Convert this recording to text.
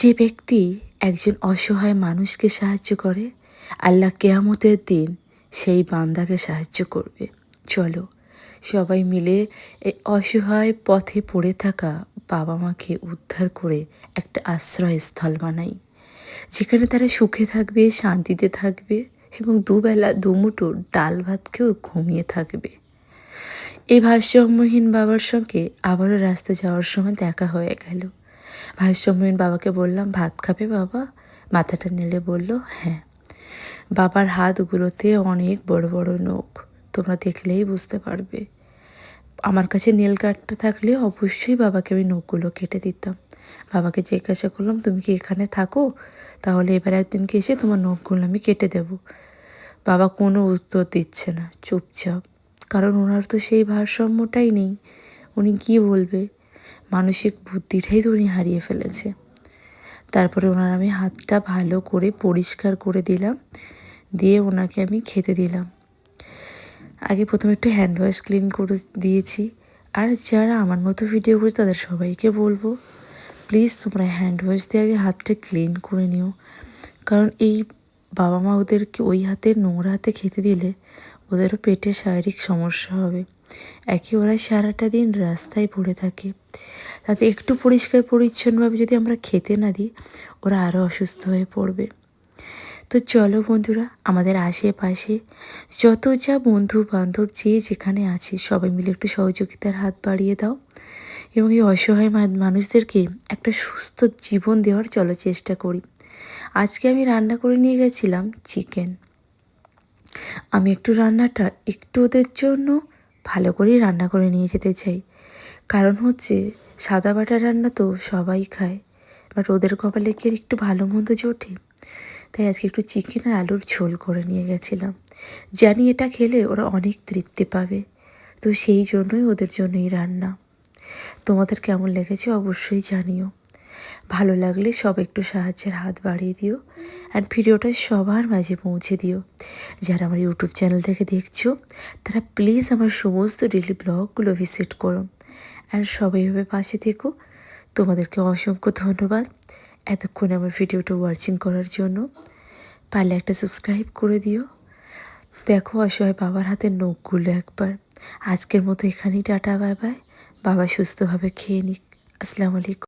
যে ব্যক্তি একজন অসহায় মানুষকে সাহায্য করে, আল্লাহ কেয়ামতের দিন সেই বান্দাকে সাহায্য করবে। চলো, সবাই মিলে এই অসহায় পথে পড়ে থাকা বাবা মাকে উদ্ধার করে একটা আশ্রয়স্থল বানাই, যেখানে তারা সুখে থাকবে, শান্তিতে থাকবে এবং দুবেলা, দুমুঠো ডাল ভাত খেয়েও ঘুমিয়ে থাকবে। এই ভারসাম্যহীন বাবার সঙ্গে আবারও রাস্তা যাওয়ার সময় দেখা হয়ে গেল। ভারসাম্যহীন বাবাকে বললাম, ভাত খাবে বাবা? মাথাটা নেড়ে বলল হ্যাঁ। বাবার হাতগুলোতে অনেক বড় বড় নখ, তোমরা দেখলেই বুঝতে পারবে। আমার কাছে নীল কাঠটা থাকলে অবশ্যই বাবাকে আমি নখগুলো কেটে দিতাম। বাবাকে জিজ্ঞাসা করলাম, তুমি কি এখানে থাকো? তাহলে এবার একদিনকে এসে তোমার নখগুলো আমি কেটে দেব। বাবা কোনো উত্তর দিচ্ছে না, চুপচাপ। কারণ ওনার তো সেই ভারসাম্যটাই নেই। উনি কি বলবে? মানসিক বুদ্ধিটাই তো উনি হারিয়ে ফেলেছে। তারপরে ওনার আমি হাতটা ভালো করে পরিষ্কার করে দিলাম, দিয়ে ওনাকে আমি খেতে দিলাম। আগে প্রথমে একটু হ্যান্ড ওয়াশ ক্লিন করে দিয়েছি। আর যারা আমার মতো ভিডিও করে তাদের সবাইকে বলব প্লিজ তোমরা হ্যান্ড ওয়াশ দিয়ে আগে হাতটা ক্লিন করে নিও। কারণ এই বাবা মা ওদেরকে ওই হাতে নোংরা হাতে খেতে দিলে ওদেরও পেটে শারীরিক সমস্যা হবে। একে ওরা সারাটা দিন রাস্তায় পড়ে থাকে। তাতে একটু পরিষ্কার পরিচ্ছন্নভাবে যদি আমরা খেতে না দিই, ওরা আরও অসুস্থ হয়ে পড়বে। তো চলো বন্ধুরা, আমাদের আশেপাশে যত যা বন্ধু বান্ধব যে যেখানে আছে, সবাই মিলে একটু সহযোগিতার হাত বাড়িয়ে দাও এবং এই অসহায় মানুষদেরকে একটা সুস্থ জীবন দেওয়ার চলো চেষ্টা করি। আজকে আমি রান্না করে নিয়ে গেছিলাম চিকেন। আমি একটু রান্নাটা একটু ওদের জন্য ভালো করেই রান্না করে নিয়ে যেতে চাই। কারণ হচ্ছে, সাদা বাটা রান্না তো সবাই খায় বাট ওদের কপালে কি আর একটু ভালো মন্দ জোটে তাই আজকে একটু চিকেন আর আলুর ঝোল করে নিয়ে গেছিলাম। জানি এটা খেলে ওরা অনেক তৃপ্তি পাবে, তো সেই জন্যই ওদের জন্য এই রান্না। তোমাদের কেমন লেগেছে অবশ্যই জানিও। ভালো লাগলে সব একটু সাহায্যের হাত বাড়িয়ে দিও অ্যান্ড ভিডিওটা সবার মাঝে পৌঁছে দিও। যারা আমার ইউটিউব চ্যানেল থেকে দেখছ, তারা প্লিজ আমার সমস্ত ডেলি ব্লগগুলো ভিজিট করো। অ্যান্ড সবাই পাশে থেকো। তোমাদেরকে অসংখ্য ধন্যবাদ। এতক্ষণ আমার ভিডিওটা ওয়াচিং করার জন্য পারলে একটা সাবস্ক্রাইব করে দিও। দেখো অসহায় বাবার হাতের নখগুলো একবার। আজকের মতো এখানেই টাটা বাই বাই বাবা সুস্থভাবে খেয়ে নিক। আসসালামু আলাইকুম।